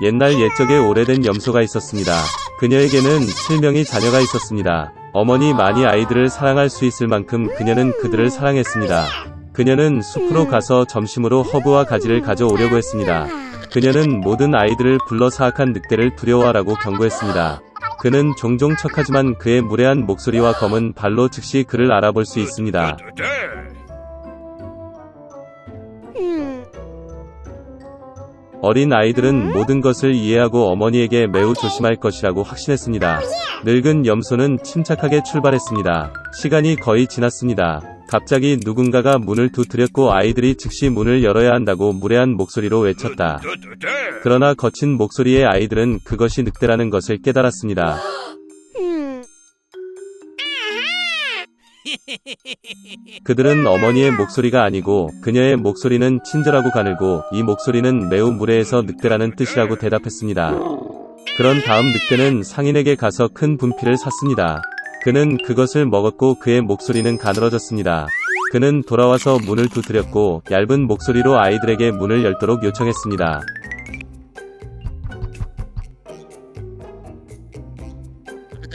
옛날 옛적에 오래된 염소가 있었습니다. 그녀에게는 7명의 자녀가 있었습니다. 어머니 많이 아이들을 사랑할 수 있을 만큼 그녀는 그들을 사랑했습니다. 그녀는 숲으로 가서 점심으로 허브와 가지를 가져오려고 했습니다. 그녀는 모든 아이들을 불러 사악한 늑대를 두려워하라고 경고했습니다. 그는 종종 척하지만 그의 무례한 목소리와 검은 발로 즉시 그를 알아볼 수 있습니다. 어린 아이들은 모든 것을 이해하고 어머니에게 매우 조심할 것이라고 확신했습니다. 늙은 염소는 침착하게 출발했습니다. 시간이 거의 지났습니다. 갑자기 누군가가 문을 두드렸고 아이들이 즉시 문을 열어야 한다고 무례한 목소리로 외쳤다. 그러나 거친 목소리의 아이들은 그것이 늑대라는 것을 깨달았습니다. 그들은 어머니의 목소리가 아니고 그녀의 목소리는 친절하고 가늘고 이 목소리는 매우 무례해서 늑대라는 뜻이라고 대답했습니다. 그런 다음 늑대는 상인에게 가서 큰 분필을 샀습니다. 그는 그것을 먹었고 그의 목소리는 가늘어졌습니다. 그는 돌아와서 문을 두드렸고 얇은 목소리로 아이들에게 문을 열도록 요청했습니다.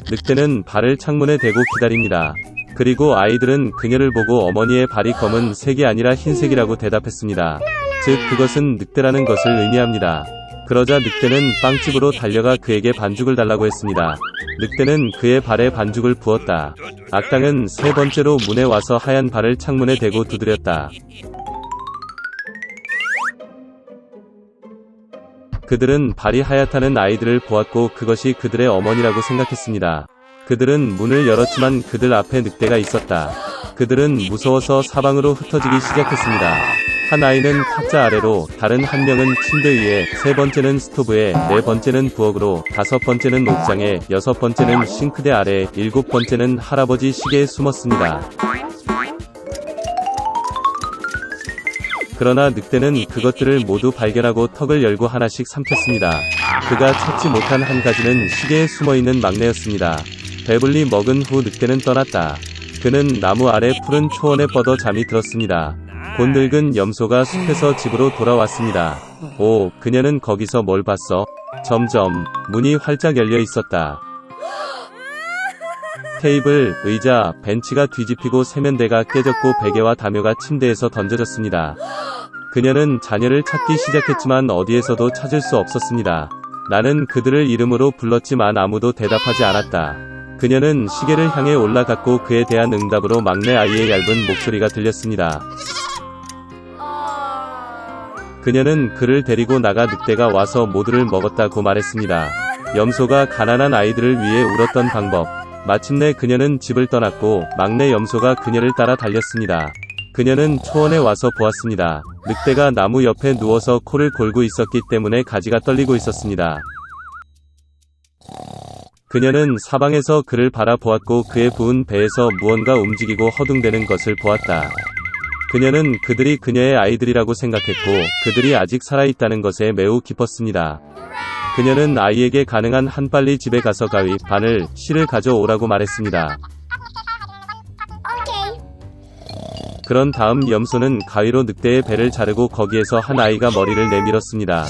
늑대는 발을 창문에 대고 기다립니다. 그리고 아이들은 그녀를 보고 어머니의 발이 검은 색이 아니라 흰색이라고 대답했습니다. 즉 그것은 늑대라는 것을 의미합니다. 그러자 늑대는 빵집으로 달려가 그에게 반죽을 달라고 했습니다. 늑대는 그의 발에 반죽을 부었다. 악당은 세 번째로 문에 와서 하얀 발을 창문에 대고 두드렸다. 그들은 발이 하얗다는 아이들을 보았고 그것이 그들의 어머니라고 생각했습니다. 그들은 문을 열었지만 그들 앞에 늑대가 있었다. 그들은 무서워서 사방으로 흩어지기 시작했습니다. 한 아이는 탁자 아래로, 다른 한 명은 침대 위에, 세 번째는 스토브에, 네 번째는 부엌으로, 다섯 번째는 옥장에, 여섯 번째는 싱크대 아래, 일곱 번째는 할아버지 시계에 숨었습니다. 그러나 늑대는 그것들을 모두 발견하고 턱을 열고 하나씩 삼켰습니다. 그가 찾지 못한 한 가지는 시계에 숨어 있는 막내였습니다. 배불리 먹은 후 늑대는 떠났다. 그는 나무 아래 푸른 초원에 뻗어 잠이 들었습니다. 곧 늙은 염소가 숲에서 집으로 돌아왔습니다. 오, 그녀는 거기서 뭘 봤어? 점점, 문이 활짝 열려 있었다. 테이블, 의자, 벤치가 뒤집히고 세면대가 깨졌고 베개와 담요가 침대에서 던져졌습니다. 그녀는 자녀를 찾기 시작했지만 어디에서도 찾을 수 없었습니다. 나는 그들을 이름으로 불렀지만 아무도 대답하지 않았다. 그녀는 시계를 향해 올라갔고 그에 대한 응답으로 막내 아이의 얇은 목소리가 들렸습니다. 그녀는 그를 데리고 나가 늑대가 와서 모두를 먹었다고 말했습니다. 염소가 가난한 아이들을 위해 울었던 방법. 마침내 그녀는 집을 떠났고 막내 염소가 그녀를 따라 달렸습니다. 그녀는 초원에 와서 보았습니다. 늑대가 나무 옆에 누워서 코를 골고 있었기 때문에 가지가 떨리고 있었습니다. 그녀는 사방에서 그를 바라보았고 그의 부은 배에서 무언가 움직이고 허둥대는 것을 보았다. 그녀는 그들이 그녀의 아이들이라고 생각했고 그들이 아직 살아있다는 것에 매우 기뻤습니다. 그녀는 아이에게 가능한 한 빨리 집에 가서 가위, 바늘, 실을 가져오라고 말했습니다. 그런 다음 염소는 가위로 늑대의 배를 자르고 거기에서 한 아이가 머리를 내밀었습니다.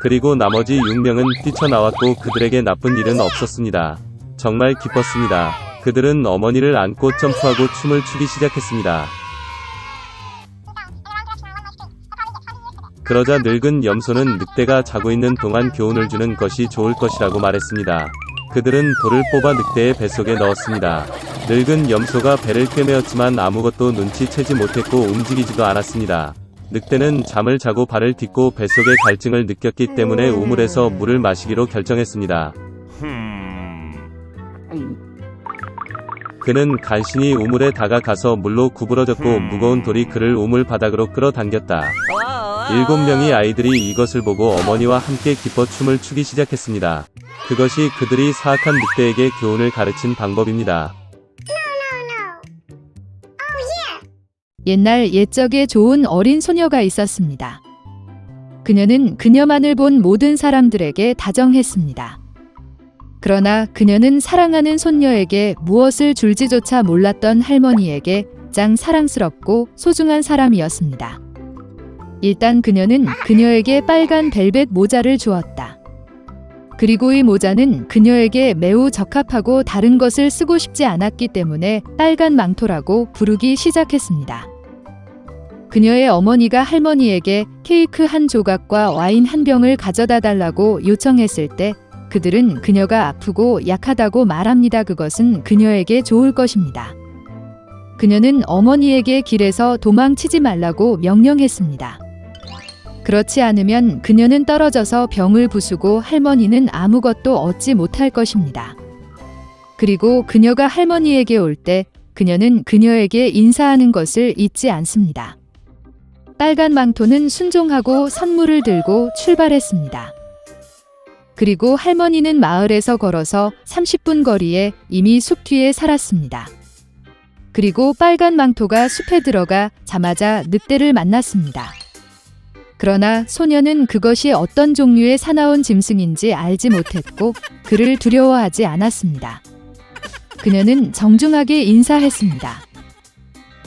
그리고 나머지 6명은 뛰쳐나왔고 그들에게 나쁜 일은 없었습니다. 정말 기뻤습니다. 그들은 어머니를 안고 점프하고 춤을 추기 시작했습니다. 그러자 늙은 염소는 늑대가 자고 있는 동안 교훈을 주는 것이 좋을 것이라고 말했습니다. 그들은 돌을 뽑아 늑대의 뱃속에 넣었습니다. 늙은 염소가 배를 꿰매었지만 아무것도 눈치채지 못했고 움직이지도 않았습니다. 늑대는 잠을 자고 발을 딛고 뱃속의 갈증을 느꼈기 때문에 우물에서 물을 마시기로 결정했습니다. 그는 간신히 우물에 다가가서 물로 구부러졌고 무거운 돌이 그를 우물 바닥으로 끌어당겼다. 일곱 명의 아이들이 이것을 보고 어머니와 함께 기뻐 춤을 추기 시작했습니다. 그것이 그들이 사악한 늑대에게 교훈을 가르친 방법입니다. 옛날 옛적에 좋은 어린 소녀가 있었습니다. 그녀는 그녀만을 본 모든 사람들에게 다정했습니다. 그러나 그녀는 사랑하는 손녀에게 무엇을 줄지조차 몰랐던 할머니에게 짱 사랑스럽고 소중한 사람이었습니다. 일단 그녀는 그녀에게 빨간 벨벳 모자를 주었다. 그리고 이 모자는 그녀에게 매우 적합하고 다른 것을 쓰고 싶지 않았기 때문에 빨간 망토라고 부르기 시작했습니다. 그녀의 어머니가 할머니에게 케이크 한 조각과 와인 한 병을 가져다 달라고 요청했을 때 그들은 그녀가 아프고 약하다고 말합니다. 그것은 그녀에게 좋을 것입니다. 그녀는 어머니에게 길에서 도망치지 말라고 명령했습니다. 그렇지 않으면 그녀는 떨어져서 병을 부수고 할머니는 아무것도 얻지 못할 것입니다. 그리고 그녀가 할머니에게 올 때 그녀는 그녀에게 인사하는 것을 잊지 않습니다. 빨간 망토는 순종하고 선물을 들고 출발했습니다. 그리고 할머니는 마을에서 걸어서 30분 거리에 이미 숲 뒤에 살았습니다. 그리고 빨간 망토가 숲에 들어가 자마자 늑대를 만났습니다. 그러나 소녀는 그것이 어떤 종류의 사나운 짐승인지 알지 못했고 그를 두려워하지 않았습니다. 그녀는 정중하게 인사했습니다.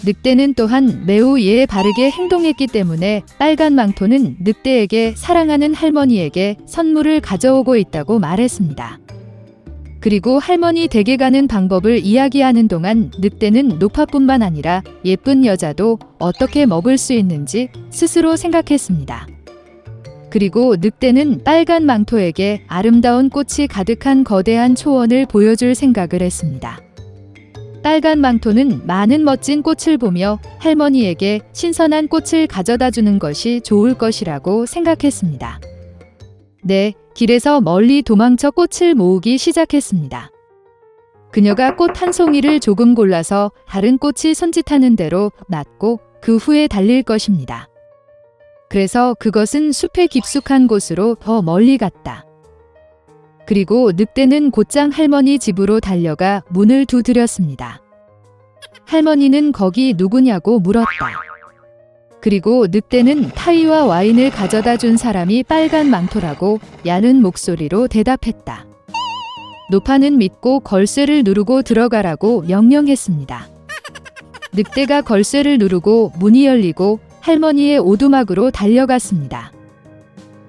늑대는 또한 매우 예의 바르게 행동했기 때문에 빨간 망토는 늑대에게 사랑하는 할머니에게 선물을 가져오고 있다고 말했습니다. 그리고 할머니 댁에 가는 방법을 이야기하는 동안 늑대는 노파뿐만 아니라 예쁜 여자도 어떻게 먹을 수 있는지 스스로 생각했습니다. 그리고 늑대는 빨간 망토에게 아름다운 꽃이 가득한 거대한 초원을 보여줄 생각을 했습니다. 빨간 망토는 많은 멋진 꽃을 보며 할머니에게 신선한 꽃을 가져다 주는 것이 좋을 것이라고 생각했습니다. 네, 길에서 멀리 도망쳐 꽃을 모으기 시작했습니다. 그녀가 꽃 한 송이를 조금 골라서 다른 꽃이 손짓하는 대로 놨고 그 후에 달릴 것입니다. 그래서 그것은 숲의 깊숙한 곳으로 더 멀리 갔다. 그리고 늑대는 곧장 할머니 집으로 달려가 문을 두드렸습니다. 할머니는 거기 누구냐고 물었다. 그리고 늑대는 타이와 와인을 가져다 준 사람이 빨간 망토라고 야는 목소리로 대답했다. 노파는 믿고 걸쇠를 누르고 들어가라고 명령했습니다. 늑대가 걸쇠를 누르고 문이 열리고 할머니의 오두막으로 달려갔습니다.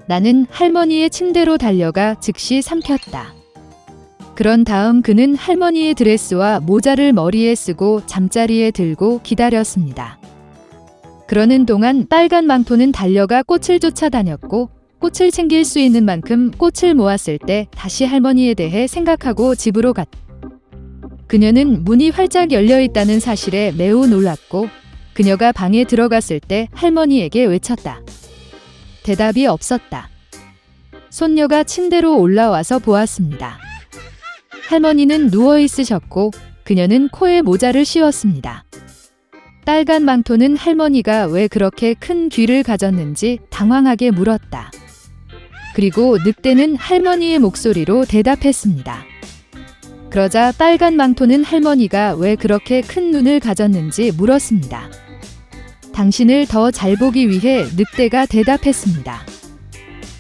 나는 할머니의 침대로 달려가 즉시 삼켰다. 그런 다음 그는 할머니의 드레스와 모자를 머리에 쓰고 잠자리에 들고 기다렸습니다. 그러는 동안 빨간 망토는 달려가 꽃을 쫓아다녔고 꽃을 챙길 수 있는 만큼 꽃을 모았을 때 다시 할머니에 대해 생각하고 집으로 갔다. 그녀는 문이 활짝 열려 있다는 사실에 매우 놀랐고 그녀가 방에 들어갔을 때 할머니에게 외쳤다. 대답이 없었다. 손녀가 침대로 올라와서 보았습니다. 할머니는 누워 있으셨고 그녀는 코에 모자를 씌웠습니다. 빨간 망토는 할머니가 왜 그렇게 큰 귀를 가졌는지 당황하게 물었다. 그리고 늑대는 할머니의 목소리로 대답했습니다. 그러자 빨간 망토는 할머니가 왜 그렇게 큰 눈을 가졌는지 물었습니다. 당신을 더 잘 보기 위해 늑대가 대답했습니다.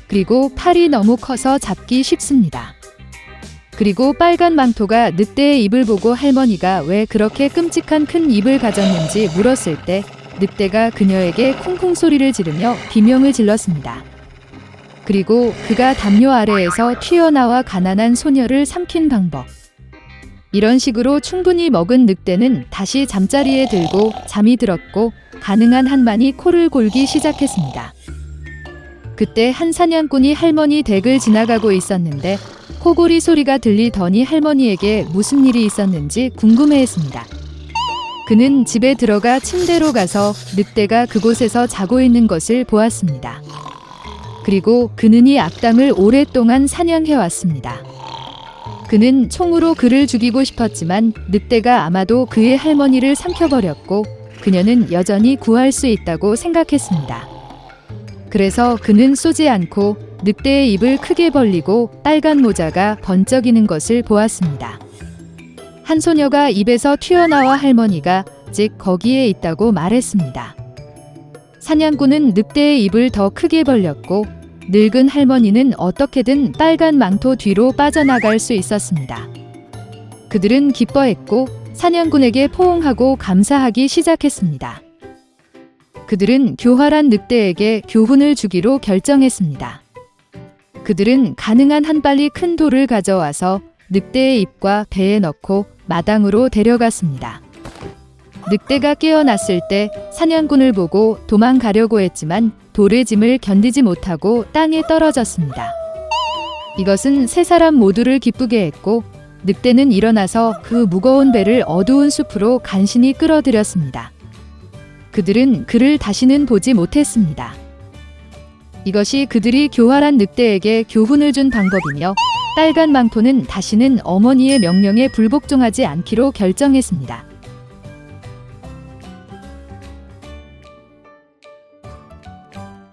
그리고 팔이 너무 커서 잡기 쉽습니다. 그리고 빨간 망토가 늑대의 입을 보고 할머니가 왜 그렇게 끔찍한 큰 입을 가졌는지 물었을 때 늑대가 그녀에게 쿵쿵 소리를 지르며 비명을 질렀습니다. 그리고 그가 담요 아래에서 튀어나와 가난한 소녀를 삼킨 방법. 이런 식으로 충분히 먹은 늑대는 다시 잠자리에 들고 잠이 들었고 가능한 한만이 코를 골기 시작했습니다. 그때 한 사냥꾼이 할머니 댁을 지나가고 있었는데 코골이 소리가 들리더니 할머니에게 무슨 일이 있었는지 궁금해했습니다. 그는 집에 들어가 침대로 가서 늑대가 그곳에서 자고 있는 것을 보았습니다. 그리고 그는 이 악당을 오랫동안 사냥해왔습니다. 그는 총으로 그를 죽이고 싶었지만 늑대가 아마도 그의 할머니를 삼켜버렸고 그녀는 여전히 구할 수 있다고 생각했습니다. 그래서 그는 쏘지 않고 늑대의 입을 크게 벌리고 빨간 모자가 번쩍이는 것을 보았습니다. 한 소녀가 입에서 튀어나와 할머니가 즉 거기에 있다고 말했습니다. 사냥꾼은 늑대의 입을 더 크게 벌렸고 늙은 할머니는 어떻게든 빨간 망토 뒤로 빠져나갈 수 있었습니다. 그들은 기뻐했고 사냥꾼에게 포옹하고 감사하기 시작했습니다. 그들은 교활한 늑대에게 교훈을 주기로 결정했습니다. 그들은 가능한 한 빨리 큰 돌을 가져와서 늑대의 입과 배에 넣고 마당으로 데려갔습니다. 늑대가 깨어났을 때 사냥꾼을 보고 도망가려고 했지만 돌의 짐을 견디지 못하고 땅에 떨어졌습니다. 이것은 세 사람 모두를 기쁘게 했고 늑대는 일어나서 그 무거운 배를 어두운 숲으로 간신히 끌어들였습니다. 그들은 그를 다시는 보지 못했습니다. 이것이 그들이 교활한 늑대에게 교훈을 준 방법이며 빨간 망토는 다시는 어머니의 명령에 불복종하지 않기로 결정했습니다.